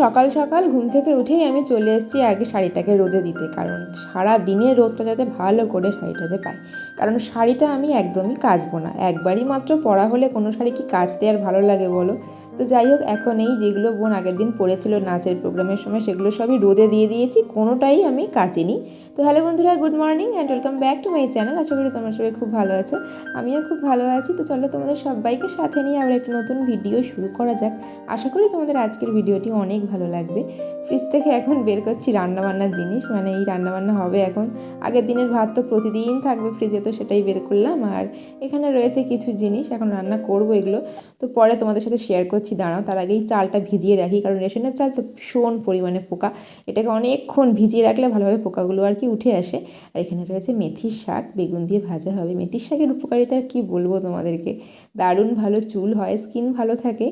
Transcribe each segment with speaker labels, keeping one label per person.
Speaker 1: সকাল সকাল ঘুম থেকে উঠেই আমি চলে এসেছি আগে শাড়িটাকে রোদে দিতে, কারণ সারা দিনে রোদটা যাতে ভালো করে শাড়িটাতে পাই কারণ শাড়িটা আমি একদমই কাচবো না। একবারই মাত্র পরা হলে কোনো শাড়ি কি কাচতে আর ভালো লাগে বলো? তো যাই হোক, এখন এই যেগুলো বোন আগের দিন পরেছিল নাচের প্রোগ্রামের সময়, সেগুলো সবই রোদে দিয়ে দিয়েছি, কোনোটাই আমি কাচিনি। তো হ্যালো বন্ধুরা good morning and welcome back to my channel আশা করি তোমরা সবাই খুব ভালো আছো, আমিও খুব ভালো আছি। তো চলো তোমাদের সবাইকে সাথে নিয়ে আবার একটা নতুন ভিডিও শুরু করা যাক। আশা করি তোমাদের আজকের ভিডিওটি অনেক ভালো লাগবে। ফ্রিজ থেকে এখন বের করছি রান্নাবান্নার জিনিস মানে এই রান্নাবান্না হবে এখন। আগের দিনের ভাত তো প্রতিদিন থাকবে ফ্রিজে তো সেটাই বের করলাম। আর এখানে রয়েছে কিছু জিনিস, এখন রান্না করব এগুলো। তো পরে তোমাদের সাথে শেয়ার করছি দাঁড়াও, তার আগেই চালটা ভিজিয়ে রাখি, কারণ রেশনের চাল তো ভীষণ পরিমাণে পোকা। এটাকে অনেকক্ষণ ভিজিয়ে রাখলে ভালোভাবে পোকাগুলো আর কি উঠে আসে। আর এখানে রয়েছে মেথির শাক, বেগুন দিয়ে ভাজা হবে। মেথির শাকের উপকারিতা আর কী বলব তোমাদেরকে? দারুণ ভালো চুল হয়, স্কিন ভালো থাকে,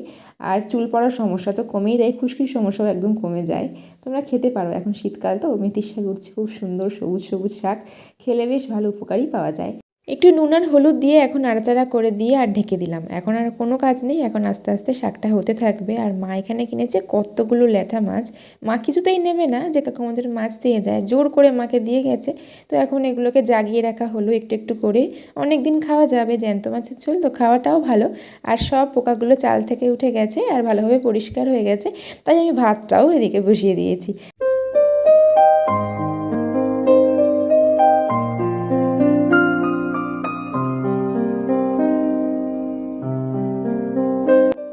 Speaker 1: আর চুল পড়ার সমস্যা তো কমেই যায়, খুশকির সমস্যাও একদম কমে যায়। তোমরা খেতে পারো, এখন শীতকাল তো, মেথির শাক উঠছে, খুব সুন্দর সবুজ সবুজ শাক, খেলে বেশ ভালো উপকারই পাওয়া যায়। একটু নুন আর হলুদ দিয়ে এখন নাড়াচাড়া করে দিয়ে আর ঢেকে দিলাম। এখন আর কোনো কাজ নেই, এখন আস্তে আস্তে শাকটা হতে থাকবে। আর মা এখানে কিনেছে কতগুলো ল্যাঠা মাছ। মা কিছুতেই নেবে না, যে কাকু আমাদের মাছ দিয়ে যায়। জোর করে মাকে দিয়ে গেছে। তো এখন এগুলোকে জাগিয়ে রাখা হলো একটু একটু করে। অনেক দিন খাওয়া যাবে, জ্যান্ত মাছের ঝোল, তো খাওয়াটাও ভালো। আর সব পোকাগুলো চাল থেকে উঠে গেছে আর ভালোভাবে পরিষ্কার হয়ে গেছে। তাই আমি ভাতটাও এদিকে বসিয়ে দিয়েছি।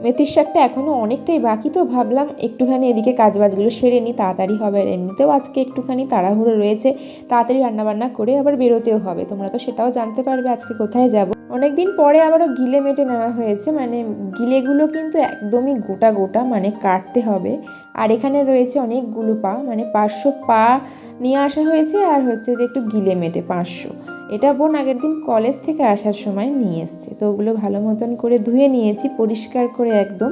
Speaker 1: মেথির শাকটা এখনও অনেকটাই বাকি, তো ভাবলাম একটুখানি এদিকে কাজবাজগুলো সেরে নিই, তাড়াতাড়ি হবে আর এমনিতেও আজকে একটুখানি তাড়াহুড়ো রয়েছে, তাড়াতাড়ি রান্নাবান্না করে আবার বেরোতেও হবে, তোমরা তো সেটাও জানতে পারবে আজকে কোথায় যাব। অনেকদিন পরে আবারও গিলে মেটে নেওয়া হয়েছে। মানে গিলেগুলো কিন্তু একদমই গোটা গোটা মানে কাটতে হবে। আর এখানে রয়েছে অনেকগুলো পা মানে পাঁচশো পা নিয়ে আসা হয়েছে। আর হচ্ছে যে একটু গিলে মেটে পাঁচশো। এটা বোন আগের দিন কলেজ থেকে আসার সময় নিয়ে এসছে। তো ওগুলো ভালো মতন করে ধুয়ে নিয়েছি, পরিষ্কার করে একদম।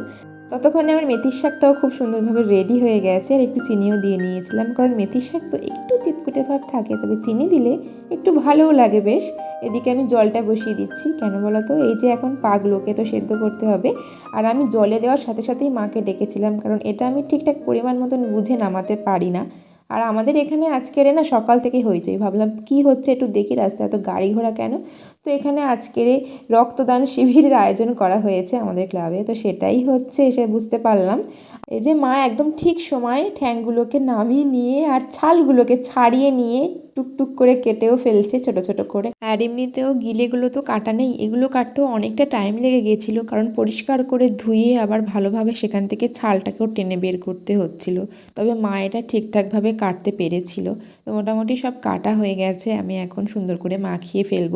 Speaker 1: ততক্ষণে আমার মেথির শাকটাও খুব সুন্দরভাবে রেডি হয়ে গেছে আর একটু চিনিও দিয়ে নিয়েছিলাম, কারণ মেথির শাক তো একটু তিতকুটে ভাব থাকে, তবে চিনি দিলে একটু ভালোও লাগে বেশ। এদিকে আমি জলটা বসিয়ে দিচ্ছি, কেন বলো তো এই যে এখন পাগুলোকে তো সেদ্ধ করতে হবে। আর আমি জলে দেওয়ার সাথে সাথেই মাকে ডেকেছিলাম, কারণ এটা আমি ঠিকঠাক পরিমাণ মতন বুঝে নামাতে পারি না। আর আমাদের এখানে আজকের না সকাল থেকে হয়েছে। ভাবলাম কি হচ্ছে একটু দেখি রাস্তায় এত গাড়ি ঘোড়া কেন? তো এখানে আজকের রক্তদান শিবিরের আয়োজন করা হয়েছে আমাদের ক্লাবে। তো সেটাই হচ্ছে এসে বুঝতে পারলাম। এই যে মা একদম ঠিক সময় ঠ্যাংগুলোকে নামিয়ে নিয়ে আর ছালগুলোকে ছাড়িয়ে নিয়ে টুকটুক করে কেটেও ফেলছে, ছোট ছোট করে। আর এমনিতেও গিলেগুলো তো কাটা নেই, এগুলো কাটতেও অনেকটা টাইম লেগে গেছিল, কারণ পরিষ্কার করে ধুয়ে আবার ভালোভাবে সেখান থেকে ছালটাকেও টেনে বের করতে হচ্ছিল। তবে মা এটা ঠিকঠাকভাবে কাটতে পেরেছিল। তো মোটামুটি সব কাটা হয়ে গেছে, আমি এখন সুন্দর করে মাখিয়ে ফেলব।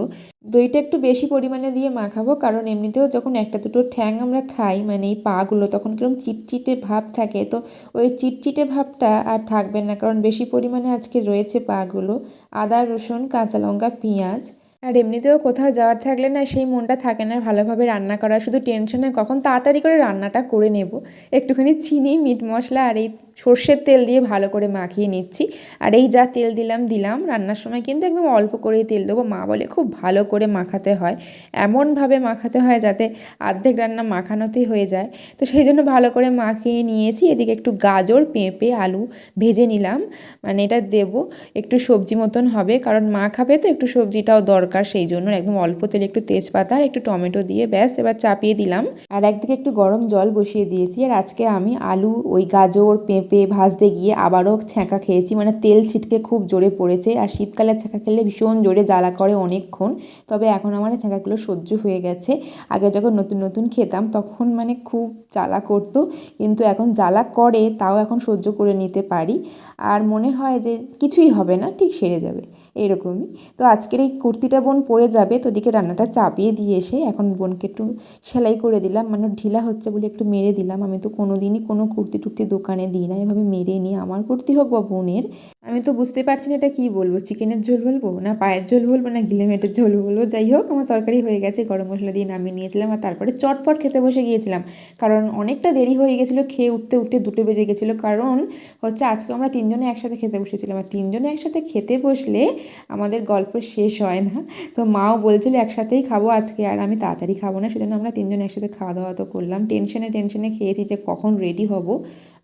Speaker 1: দইটা একটু বেশি পরিমাণে দিয়ে মাখাবো, কারণ এমনিতেও যখন একটা দুটো ঠ্যাং আমরা খাই মানে এই পাগুলো তখন কীরকম চিটচিটে ভাব থাকে, তো ওই চিটচিটে ভাবটা আর থাকবে না, কারণ বেশি পরিমাণে আজকে রয়েছে পাগুলো। আদা, রসুন, কাঁচা লঙ্কা, পেঁয়াজ। আর এমনিতেও কোথাও যাওয়ার থাকলে না সেই মনটা থাকে না ভালোভাবে রান্না করা শুধু টেনশনে কখন তাড়াতাড়ি করে রান্নাটা করে নেব। একটুখানি চিনি, মিট মশলা আর এই সর্ষের তেল দিয়ে ভালো করে মাখিয়ে নিচ্ছি। আর এই যা তেল দিলাম দিলাম, রান্নার সময় কিন্তু একদম অল্প করেই তেল দেবো। মা বলে খুব ভালো করে মাখাতে হয়। এমনভাবে মাখাতে হয় যাতে আর্ধেক রান্না মাখানোতেই হয়ে যায়। তো সেই জন্য ভালো করে মাখিয়ে নিয়েছি। এদিকে একটু গাজর, পেঁপে, আলু ভেজে নিলাম। মানে এটা দেব। একটু সবজি মতন হবে। কারণ মা খাবে তো একটু সবজিটাও দরকার। সেই জন্য একদম অল্প তেলে একটু তেজপাতা আর একটু টমেটো দিয়ে ব্যাস এবার চাপিয়ে দিলাম। আর একদিকে একটু গরম জল বসিয়ে দিয়েছি আর আজকে আমি আলু, ওই গাজর, পেঁপে ভাজতে গিয়ে আবারও ছ্যাঁকা খেয়েছি। মানে তেল ছিটকে খুব জোরে পড়েছে আর শীতকালে ছ্যাঁকা খেলে ভীষণ জোরে জ্বালা করে অনেকক্ষণ। তবে এখন আমার ছ্যাঁকাগুলো সহ্য হয়ে গেছে। আগে যখন নতুন নতুন খেতাম তখন মানে খুব জ্বালা করতো। কিন্তু এখন জ্বালা করে তাও এখন সহ্য করে নিতে পারি। আর মনে হয় যে কিছুই হবে না, ঠিক সেরে যাবে। এরকমই তো আজকের এই কুর্তিটা বোন পড়ে যাবে তো ওদিকে রান্নাটা চাপিয়ে দিয়ে এসে এখন বোনকে একটু সেলাই করে দিলাম। মানে ঢিলা হচ্ছে বলে একটু মেরে দিলাম। আমি তো কোনো দিনই কোনো কুর্তি টুর্তি দোকানে দিই না। এভাবে মেরে নিই আমার কুর্তি হোক বা বোনের আমি তো বুঝতে পারছি না এটা কী বলব, চিকেনের ঝোল বলব না পায়ের ঝোল বলব না গিলেমেটের ঝোল বলব, যাই হোক আমার তরকারি হয়ে গেছে, গরম মশলা দিয়ে নামিয়ে নিয়েছিলাম আর তারপরে চটপট খেতে বসে গিয়েছিলাম। কারণ অনেকটা দেরি হয়ে গেছিল, খেয়ে উঠতে উঠতে দুটো বেজে গেছিল, কারণ হচ্ছে আজকে আমরা তিনজনে একসাথে খেতে বসেছিলাম। আর তিনজনে একসাথে খেতে বসলে আমাদের গল্প শেষ হয় না। তো মাও বলছিল একসাথেই খাব আজকে আর আমি তাড়াতাড়ি খাব না, সেজন্য আমরা তিনজনে একসাথে খাওয়া দাওয়া তো করলাম। টেনশনে টেনশনে খেয়েছি যে কখন রেডি হব।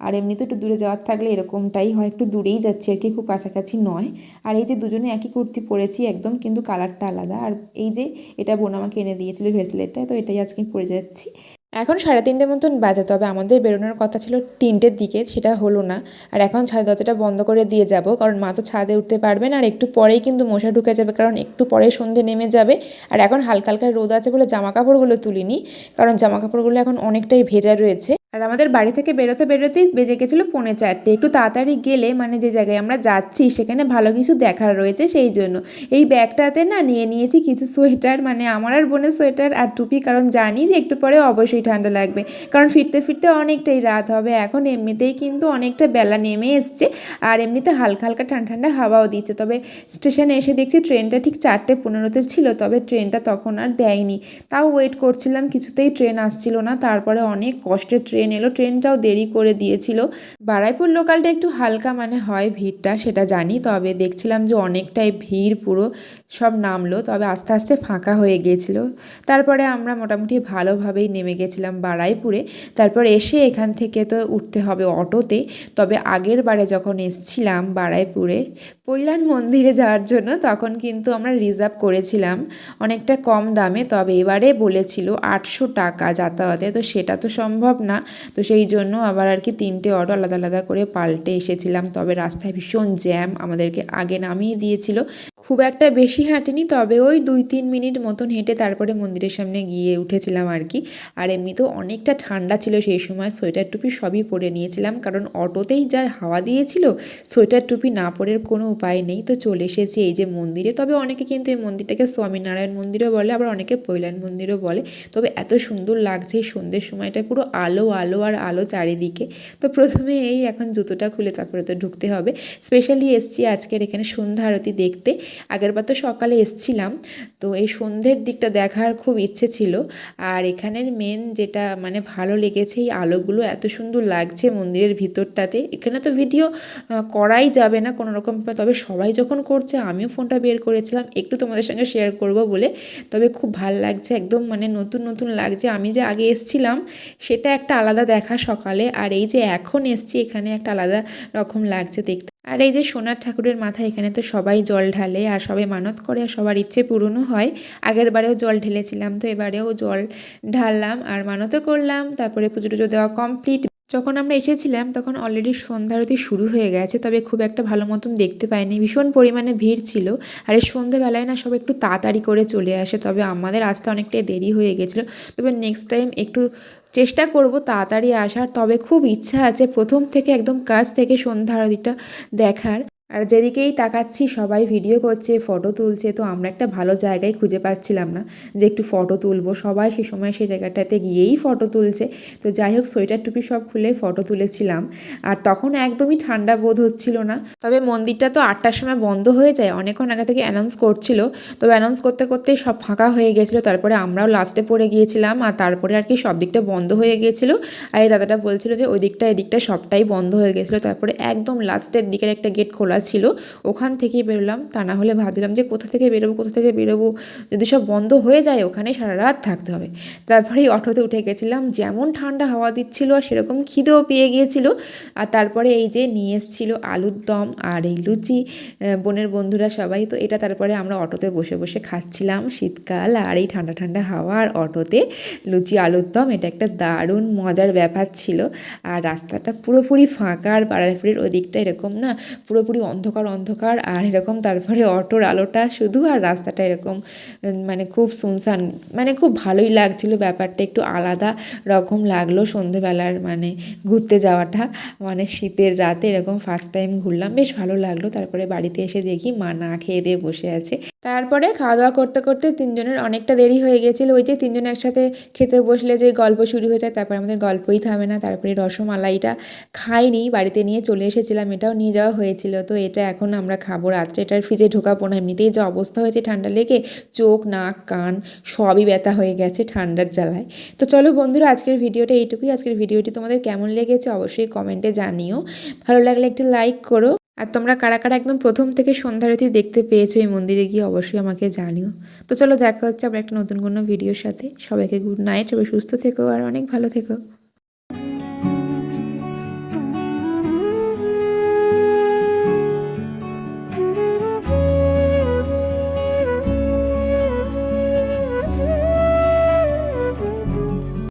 Speaker 1: আর এমনিতে একটু দূরে যাওয়ার থাকলে এরকমটাই হয়, একটু দূরেই যাচ্ছি আর কি। খুব কাছাকাছি নয়। আর এই যে দুজনে একই কুর্তি পরেছি, একদম কিন্তু কালারটা আলাদা। আর এই যে এটা বোন আমাকে এনে দিয়েছিল ভেসলেটটা তো এটাই আজকে পরে যাচ্ছি। এখন সাড়ে তিনটে মতন বাজে, তবে আমাদের বেরোনোর কথা ছিল তিনটের দিকে, সেটা হলো না। আর এখন ছাদ দরজাটা বন্ধ করে দিয়ে যাব, কারণ মা তো ছাদে উঠতে পারবে না, আর একটু পরেই কিন্তু মশা ঢুকে যাবে, কারণ একটু পরে সন্ধে নেমে যাবে। আর এখন হালকা হালকা রোদ আছে বলে জামা কাপড়গুলো তুলিনি, কারণ জামা কাপড়গুলো এখন অনেকটাই ভেজা রয়েছে। আর আমাদের বাড়ি থেকে বেরোতে বেরোতেই বেজে গেছিল পৌনে চারটে। একটু তাড়াতাড়ি গেলে মানে যে জায়গায় আমরা যাচ্ছি সেখানে ভালো কিছু দেখার রয়েছে সেই জন্য। এই ব্যাগটাতে না নিয়ে নিয়েছি কিছু সোয়েটার মানে আমার আর বোনের সোয়েটার আর টুপি, কারণ জানি যে একটু পরে অবশ্যই ঠান্ডা লাগবে। কারণ ফিরতে ফিরতে অনেকটাই রাত হবে, এখন এমনিতেই কিন্তু অনেকটা বেলা নেমে এসছে আর এমনিতে হালকা হালকা ঠান্ডা ঠান্ডা হাওয়াও দিচ্ছে। তবে স্টেশনে এসে দেখছি ট্রেনটা ঠিক চারটে পনেরোতে ছিল, তবে ট্রেনটা তখন আর দেয়নি। তাও ওয়েট করছিলাম, কিছুতেই ট্রেন আসছিল না, তারপরে অনেক কষ্টের ট্রেন এলো, ট্রেনটাও দেরি করে দিয়েছিল। বারাইপুর লোকালটা একটু হালকা মানে হয় ভিড়টা, সেটা জানি। তবে দেখছিলাম যে অনেকটাই ভিড়, পুরো সব নামলো, তবে আস্তে আস্তে ফাঁকা হয়ে গিয়েছিল। তারপরে আমরা মোটামুটি ভালোভাবেই নেমে গেছিলাম বারাইপুরে। তারপর এসে এখান থেকে তো উঠতে হবে অটোতে। তবে আগের বারে যখন এসছিলাম বারাইপুরে, পৈলান মন্দিরে যাওয়ার জন্য, তখন কিন্তু আমরা রিজার্ভ করেছিলাম অনেকটা কম দামে। তবে এবারে বলেছিল আটশো টাকা যাতায়াতে, তো সেটা তো সম্ভব না। তো সেই জন্য আবার আর কি তিনটে অটো আলাদা আলাদা করে পাল্টে এসেছিলাম। তবে রাস্তায় ভীষণ জ্যাম আমাদেরকে আগে নামিয়ে দিয়েছিল। খুব একটা বেশি হাঁটিনি, তবে ওই দুই তিন মিনিট মতন হেঁটে তারপরে মন্দিরের সামনে গিয়ে উঠেছিলাম আর কি। আর এমনিতেও অনেকটা ঠান্ডা ছিল সেই সময়, সোয়েটার টুপি সবই পরে নিয়েছিলাম, কারণ অটোতেই যা হাওয়া দিয়েছিল, সোয়েটার টুপি না পরের কোনো উপায় নেই। তো চলে এসেছি এই যে মন্দিরে, তবে অনেকে কিন্তু এই মন্দিরটাকে স্বামীনারায়ণ মন্দিরও বলে, আবার অনেকে পৈলান মন্দিরও বলে। তবে এত সুন্দর লাগছে এই সন্ধ্যের সময়টা, পুরো আলো আলো আর আলো চারিদিকে। তো প্রথমে এই এখন জুতোটা খুলে তারপরে তো ঢুকতে হবে। স্পেশালি এসছি আজকের এখানে সন্ধ্যা আরতি দেখতে। আগেরবার তো সকালে এসছিলাম, তো এই সন্ধ্যের দিকটা দেখার খুব ইচ্ছে ছিল। আর এখানের মেন যেটা মানে ভালো লেগেছে এই আলোগুলো, এত সুন্দর লাগছে মন্দিরের ভিতরটাতে। এখানে তো ভিডিও করাই যাবে না কোনো রকম তবে সবাই যখন করছে, আমিও ফোনটা বের করেছিলাম। একটু তোমাদের সঙ্গে শেয়ার করব বলে। তবে খুব ভালো লাগছে, একদম মানে নতুন নতুন লাগছে। আমি যে আগে এসছিলাম, সেটা একটা আলাদা দেখা সকালে। আর এই যে এখন এসছি, এখানে একটা আলাদা রকম লাগছে দেখতে। আর এই যে সোনার ঠাকুরের মাথায় এখানে তো সবাই জল ঢালে আর সবাই মানত করে আর সবার ইচ্ছে পূরণও হয়। আগের বারেও জল ঢেলেছিলাম, তো এবারেও জল ঢাললাম আর মানতও করলাম। তারপরে পুজো টুজো দেওয়া কমপ্লিট যখন আমরা এসেছিলাম, তখন অলরেডি সন্ধ্যারতি শুরু হয়ে গেছে, তবে খুব একটা ভালো মতন দেখতে পাইনি। ভীষণ পরিমাণে ভিড় ছিল। আর এই সন্ধ্যেবেলায় না সব একটু তাড়াতাড়ি করে চলে আসে, তবে আমাদের আসতে অনেকটাই দেরি হয়ে গেছিল। তবে নেক্সট টাইম একটু চেষ্টা করব তাড়াতাড়ি আসার, তবে খুব ইচ্ছা আছে প্রথম থেকে একদম কাছ থেকে সন্ধ্যা আরতিটা দেখার। আর যেদিকেই তাকাচ্ছি, সবাই ভিডিও করছে ফটো তুলছে, তো আমরা একটা ভালো জায়গায় খুঁজে পাচ্ছিলাম না যে একটু ফটো তুলবো। সবাই সে সময় সেই জায়গাটাতে গিয়েই ফটো তুলছে। তো যাই হোক, সোয়েটার টুপি সব খুলে ফটো তুলেছিলাম। আর তখন একদমই ঠান্ডা বোধ হচ্ছিল না। তবে মন্দিরটা তো আটটার সময় বন্ধ হয়ে যায়, অনেকক্ষণ আগে থেকে অ্যানাউন্স করছিল। তবে অ্যানাউন্স করতে করতেই সব ফাঁকা হয়ে গেছিল। তারপরে আমরাও লাস্টে পড়ে গিয়েছিলাম। আর তারপরে আর কি সব দিকটা বন্ধ হয়ে গিয়েছিল। আর এই দাদাটা বলছিল যে, ওই দিকটা, এদিকটা সবটাই বন্ধ হয়ে গেছিল। তারপরে একদম লাস্টের দিকের একটা গেট খোলা ছিল, ওখান থেকেই বেরোলাম। তা না হলে ভাবছিলাম যে কোথা থেকে বেরোবো, কোথা থেকে বেরোবো? যদি সব বন্ধ হয়ে যায়, ওখানে সারা রাত থাকতে হবে। তারপরেই অটোতে উঠে গেছিলাম। যেমন ঠান্ডা হাওয়া দিচ্ছিল আর সেরকম খিদেও পেয়ে গিয়েছিল। আর তারপরে এই যে নিয়ে এসেছিল আলুর দম আর এই লুচি বোনের বন্ধুরা সবাই। তো এটা তারপরে আমরা অটোতে বসে বসে খাচ্ছিলাম শীতকাল আর এই ঠান্ডা ঠান্ডা হাওয়া আর অটোতে লুচি, আলুর দম, এটা একটা দারুণ মজার ব্যাপার ছিল। আর রাস্তাটা পুরোপুরি ফাঁকা আর পাড়ার পাড়াপুরির ওদিকটা এরকম না, পুরোপুরি অন্ধকার অন্ধকার, আর এরকম তারপরে অটোর আলোটা শুধু আর রাস্তাটা এরকম মানে খুব শুনশান মানে খুব ভালোই লাগছিল ব্যাপারটা, একটু আলাদা রকম লাগল সন্ধেবেলার মানে ঘুরতে যাওয়াটা মানে শীতের রাতে এরকম ফার্স্ট টাইম ঘুরলাম, বেশ ভালো লাগল, তারপরে বাড়িতে এসে দেখি মা না খেয়ে দিয়ে বসে আছে। তারপরে খাওয়া দাওয়া করতে করতে তিনজনের অনেকটা দেরি হয়ে গেছিল, ওই যে তিনজন একসাথে খেতে বসলে যে গল্প শুরু হয়ে যায়, তারপরে আমাদের গল্পই থামে না, তারপরে রসমালাইটা খাইনি, বাড়িতে নিয়ে চলে এসেছিলাম, এটাও নিয়ে যাওয়া হয়েছিল, তো তো এটা এখন আমরা খাব রাত্রে। এটার ফ্রিজে ঢোকাবো না। এমনিতেই যে অবস্থা হয়েছে ঠান্ডা লেগে, চোখ, নাক, কান সবই ব্যথা হয়ে গেছে ঠান্ডার জ্বালায়। তো চলো বন্ধুরা, আজকের ভিডিওটা এইটুকুই। আজকের ভিডিওটি তোমাদের কেমন লেগেছে অবশ্যই কমেন্টে জানিও। ভালো লাগলে একটি লাইক করো। আর তোমরা কারা কারা একদম প্রথম থেকে সন্ধ্যারতি দেখতে পেয়েছ এই মন্দিরে গিয়ে অবশ্যই আমাকে জানিও। তো চলো দেখা হচ্ছে আবার একটা নতুন কোনো ভিডিওর সাথে। সবাইকে গুড নাইট সবাই সুস্থ থেকো আর অনেক ভালো থেকো।